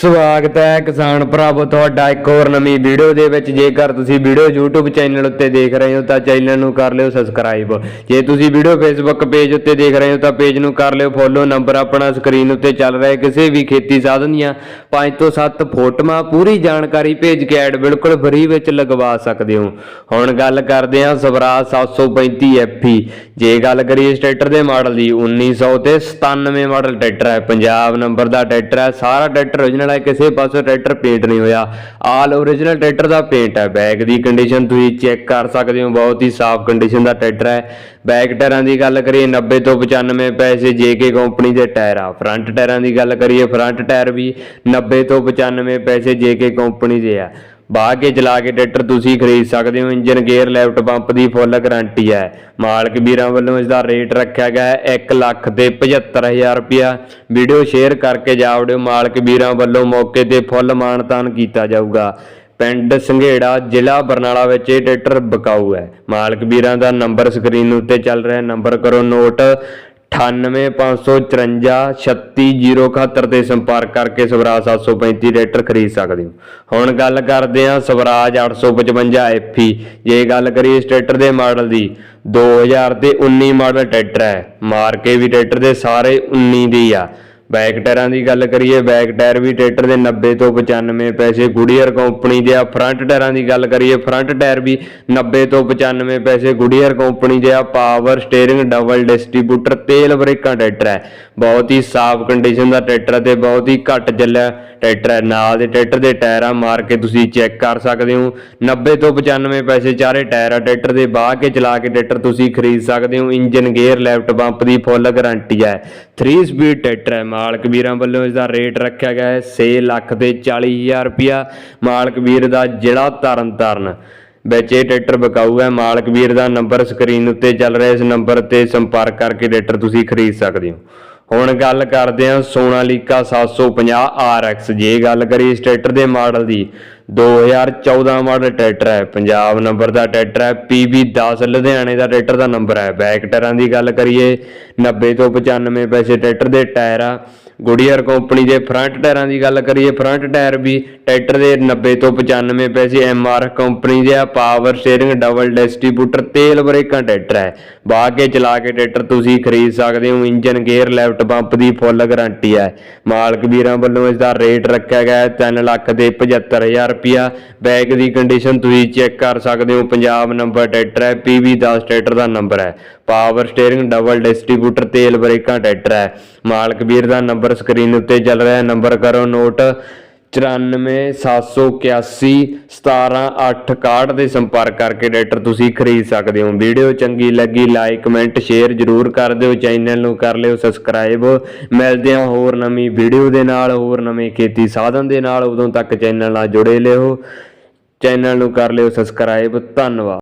ਸਵਾਗਤ ਹੈ ਕਿਸਾਨ ਭਰਾਵੋ, ਤੁਹਾਡਾ ਇੱਕ ਹੋਰ ਨਵੀਂ ਵੀਡੀਓ ਦੇ ਵਿੱਚ। ਜੇਕਰ ਤੁਸੀਂ ਵੀਡੀਓ YouTube ਚੈਨਲ ਉੱਤੇ ਦੇਖ ਰਹੇ ਹੋ, ਤਾਂ ਚੈਨਲ ਨੂੰ ਕਰ ਲਿਓ ਸਬਸਕ੍ਰਾਈਬ ਜੇ ਤੁਸੀਂ ਵੀਡੀਓ Facebook ਪੇਜ ਉੱਤੇ ਦੇਖ ਰਹੇ ਹੋ, ਤਾਂ ਪੇਜ ਨੂੰ ਕਰ ਲਿਓ ਫੋਲੋ ਨੰਬਰ ਆਪਣਾ ਸਕਰੀਨ ਉੱਤੇ ਚੱਲ ਰਿਹਾ ਕਿਸੇ ਵੀ ਖੇਤੀ ਸਾਧਨ ਦੀਆਂ 5 ਤੋਂ 7 ਫੋਟੋਆਂ ਪੂਰੀ ਜਾਣਕਾਰੀ ਭੇਜ ਕੇ ਐਡ ਬਿਲਕੁਲ ਫ੍ਰੀ ਵਿੱਚ ਲਗਵਾ ਸਕਦੇ ਹੋ। ਹੁਣ ਗੱਲ ਕਰਦੇ ਹਾਂ ਸਵਰਾਜ 735 FE ਜੇ ਗੱਲ ਕਰੀਏ ਇਸ ਟਰੈਕਟਰ ਦੇ ਮਾਡਲ ਦੀ 1900 ਤੇ 97 ਮਾਡਲ ਟਰੈਕਟਰ ਹੈ। ਪੰਜਾਬ ਨੰਬਰ ਦਾ ਟਰੈਕਟਰ ਹੈ, ਸਾਰਾ ਟਰੈਕਟਰ origignal ਹੈ ਕਿਸੇ ਪਾਸੋਂ ਟਰੈਕਰ ਪੇਂਟ ਨਹੀਂ ਹੋਇਆ। ਆਲ origignal ਟਰੈਕਟਰ ਦਾ ਪੇਂਟ ਹੈ। ਬੈਕ ਦੀ ਕੰਡੀਸ਼ਨ ਤੁਸੀਂ ਚੈੱਕ ਕਰ ਸਕਦੇ ਹੋ। ਬਹੁਤ ਹੀ ਸਾਫ਼ ਕੰਡੀਸ਼ਨ ਦਾ ਟਰੈਕਟਰ ਹੈ। ਬੈਕ ਟਾਇਰਾਂ ਦੀ ਗੱਲ ਕਰੀਏ 90 ਤੋਂ 95 ਪੈਸੇ ਜੇਕੇ ਕੰਪਨੀ ਦੇ ਟਾਇਰ ਆ। ਫਰੰਟ ਟਾਇਰਾਂ ਦੀ ਗੱਲ ਕਰੀਏ ਫਰੰਟ ਟਾਇਰ ਵੀ 90 ਤੋਂ 95 ਪੈਸੇ ਜੇਕੇ ਕੰਪਨੀ ਦੇ ਆ। ਬਾਹ ਕੇ ਚਲਾ ਕੇ ਟਰੈਕਟਰ ਤੁਸੀਂ ਖਰੀਦ ਸਕਦੇ ਹੋ, ਇੰਜਨ, ਗੇਅਰ ਲੈਫਟ ਪੰਪ ਦੀ ਫੁੱਲ ਗਾਰੰਟੀ ਹੈ। ਮਾਲਕ ਵੀਰਾਂ ਵੱਲੋਂ ਇਸ ਦਾ ਰੇਟ ਰੱਖਿਆ ਗਿਆ ਹੈ 1 ਲੱਖ ਤੇ 75000 ਰੁਪਇਆ। ਵੀਡੀਓ ਸ਼ੇਅਰ ਕਰਕੇ ਜਾ ਜਾਵੜਿਓ ਮਾਲਕ ਵੀਰਾਂ ਵੱਲੋਂ ਮੌਕੇ ਤੇ ਫੁੱਲ ਮਾਨਤਾਨ ਕੀਤਾ ਜਾਊਗਾ। ਪਿੰਡ ਸੰਘੇੜਾ, ਜ਼ਿਲ੍ਹਾ ਬਰਨਾਲਾ ਵਿੱਚ ਇਹ ਟਰੈਕਟਰ ਬਕਾਊ ਹੈ। ਮਾਲਕ ਵੀਰਾਂ ਦਾ ਨੰਬਰ ਸਕਰੀਨ ਉੱਤੇ ਚੱਲ ਰਿਹਾ ਨੰਬਰ ਕਰੋ ਨੋਟ 9854536071 ਤੇ ਸੰਪਰਕ ਕਰਕੇ ਸਵਰਾਜ 735 ਟਰੈਕਟਰ ਖਰੀਦ ਸਕਦੇ ਹੋ ਹੁਣ ਗੱਲ ਕਰਦੇ ਹਾਂ ਸਵਰਾਜ 855 FE ਜੇ ਗੱਲ ਕਰੀਏ ਇਸ ਟਰੈਕਟਰ ਦੇ ਮਾਡਲ ਦੀ 2000 ਤੇ 19 ਮਾਡਲ ਟਰੈਕਟਰ ਹੈ ਮਾਰ ਕੇ ਵੀ ਟਰੈਕਟਰ ਦੇ ਸਾਰੇ 19 ਦੀ ਆ ਬੈਕ ਟਾਇਰਾਂ ਦੀ ਗੱਲ ਕਰੀਏ ਬੈਕ ਟਾਇਰ ਵੀ ਟਰੈਕਟਰ ਦੇ 90 ਤੋਂ 95 ਪੈਸੇ ਗੁਡੀਅਰ ਕੰਪਨੀ ਦੇ ਆ ਫਰੰਟ ਟਾਇਰਾਂ ਦੀ ਗੱਲ ਕਰੀਏ ਫਰੰਟ ਟਾਇਰ ਵੀ 90 ਤੋਂ 95 ਪੈਸੇ ਗੁਡੀਅਰ ਕੰਪਨੀ ਦੇ ਆ ਪਾਵਰ ਸਟੀਅਰਿੰਗ ਡਬਲ ਡਿਸਟ੍ਰੀਬਿਊਟਰ ਤੇਲ ਬ੍ਰੇਕਾਂ ਟਰੈਕਟਰ ਹੈ। ਬਹੁਤ ਹੀ ਸਾਫ਼ ਕੰਡੀਸ਼ਨ ਦਾ ਟਰੈਕਟਰ ਹੈ ਤੇ ਬਹੁਤ ਹੀ ਘੱਟ ਚੱਲਿਆ ਟਰੈਕਟਰ ਹੈ। ਨਾਲ ਦੇ ਟਰੈਕਟਰ ਦੇ ਟਾਇਰਾਂ ਮਾਰ ਕੇ ਤੁਸੀਂ ਚੈੱਕ ਕਰ ਸਕਦੇ ਹੋ। 90 ਤੋਂ 95 ਪੈਸੇ ਚਾਰੇ ਟਾਇਰ ਆ ਟਰੈਕਟਰ ਦੇ ਬਾਹ ਕੇ ਚਲਾ ਕੇ ਟਰੈਕਟਰ ਤੁਸੀਂ ਖਰੀਦ ਸਕਦੇ ਹੋ। ਇੰਜਨ ਗੇਅਰ ਲੈਫਟ ਪੰਪ ਦੀ ਫੁੱਲ ਗਾਰੰਟੀ ਹੈ। 3 ਸਪੀਡ ਟਰੈਕਟਰ ਹੈ। ਮਾਲਕ ਵੀਰਾਂ ਵੱਲੋਂ ਇਸ ਦਾ ਰੇਟ ਰੱਖਿਆ ਗਿਆ ਹੈ। 6 ਲੱਖ ਤੇ 40000 ਰੁਪਿਆ ਮਾਲਕ ਵੀਰ ਦਾ ਜ਼ਿਲ੍ਹਾ ਤਰਨਤਾਰਨ। ਵਿੱਚ ਇਹ ਟਰੈਕਟਰ ਵਿਕਾਊ ਹੈ। ਮਾਲਕ ਵੀਰ ਦਾ ਨੰਬਰ ਸਕਰੀਨ ਉੱਤੇ ਚੱਲ ਰਿਹਾ। ਇਸ ਨੰਬਰ ਤੇ ਸੰਪਰਕ ਕਰਕੇ ਟਰੈਕਟਰ ਤੁਸੀਂ ਖਰੀਦ ਸਕਦੇ ਹੋ। ਹੁਣ ਗੱਲ ਕਰਦੇ ਹਾਂ ਸੋਨਾਲੀਕਾ 750 RX ਜੇ ਗੱਲ ਕਰੀਏ ਇਸ ਟਰੈਕਟਰ ਦੇ ਮਾਡਲ ਦੀ 2014 ਮਾਡਲ ਟਰੈਕਟਰ ਹੈ, ਪੰਜਾਬ ਨੰਬਰ ਦਾ ਟਰੈਕਟਰ ਹੈ PB10 ਲੁਧਿਆਣੇ ਦਾ ਟਰੈਕਟਰ ਦਾ ਨੰਬਰ ਹੈ। ਬੈਕ ਟਾਇਰਾਂ ਦੀ ਗੱਲ ਕਰੀਏ 90 ਤੋਂ 95 ਪੈਸੇ ਟਰੈਕਟਰ ਦੇ ਟਾਇਰ ਆ। ਗੁਡੀਅਰ ਕੰਪਨੀ ਦੇ ਫਰੰਟ ਟਾਇਰਾਂ ਦੀ ਗੱਲ ਕਰੀਏ, ਫਰੰਟ ਟਾਇਰ ਵੀ ਟਰੈਕਟਰ ਦੇ 90 ਤੋਂ 95 ਪੈਸੇ MR ਕੰਪਨੀ ਦੇ ਆ, ਪਾਵਰ ਸਟੀਅਰਿੰਗ, ਡਬਲ ਡਿਸਟ੍ਰੀਬਿਊਟਰ, ਤੇਲ ਬ੍ਰੇਕਾਂ ਟਰੈਕਟਰ ਹੈ। ਬਾਹ ਕੇ ਚਲਾ ਕੇ ਟਰੈਕਟਰ ਤੁਸੀਂ ਖਰੀਦ ਸਕਦੇ ਹੋ, ਇੰਜਨ, ਗੇਅਰ, ਲੈਫਟ ਪੰਪ ਦੀ ਫੁੱਲ ਗਾਰੰਟੀ ਹੈ। ਮਾਲਕ ਵੀਰਾਂ ਵੱਲੋਂ ਇਸ ਦਾ ਰੇਟ ਰੱਖਿਆ ਗਿਆ ਹੈ 3 ਲੱਖ ਤੇ 75000 ਰੁਪਿਆ ਬੈਗ ਦੀ ਕੰਡੀਸ਼ਨ ਤੁਸੀਂ ਚੈੱਕ ਕਰ ਸਕਦੇ ਹੋ, ਪੰਜਾਬ ਨੰਬਰ ਟਰੈਕਟਰ ਹੈ PB10 ਟਰੈਕਟਰ ਦਾ ਨੰਬਰ ਹੈ। ਪਾਵਰ ਸਟੀਅਰਿੰਗ, ਡਬਲ ਡਿਸਟ੍ਰੀਬਿਊਟਰ, ਤੇਲ ਬ੍ਰੇਕਾਂ ਟਰੈਕਟਰ ਹੈ। ਮਾਲਕ ਵੀਰ ਦਾ ਨੰਬਰ ਸਕਰੀਨ ਉੱਤੇ ਚੱਲ ਰਿਹਾ ਨੰਬਰ ਕਰੋ ਨੋਟ 9471 17861 ਦੇ ਸੰਪਰਕ ਕਰਕੇ ਟਰੈਕਟਰ ਤੁਸੀਂ ਖਰੀਦ ਸਕਦੇ ਹੋ। ਵੀਡੀਓ ਚੰਗੀ ਲੱਗੀ, ਲਾਈਕ, ਕਮੈਂਟ, ਸ਼ੇਅਰ ਜਰੂਰ ਕਰ ਦਿਓ। ਚੈਨਲ ਨੂੰ ਕਰ ਲਿਓ ਸਬਸਕ੍ਰਾਈਬ। ਮਿਲਦੇ ਹਾਂ ਹੋਰ ਨਵੀਂ ਵੀਡੀਓ ਦੇ ਨਾਲ, ਹੋਰ ਨਵੇਂ ਖੇਤੀ ਸਾਧਨ ਦੇ ਨਾਲ। ਉਦੋਂ ਤੱਕ ਚੈਨਲ ਨਾਲ ਜੁੜੇ ਲਿਓ ਚੈਨਲ ਨੂੰ ਕਰ ਲਿਓ ਸਬਸਕ੍ਰਾਈਬ। ਧੰਨਵਾਦ।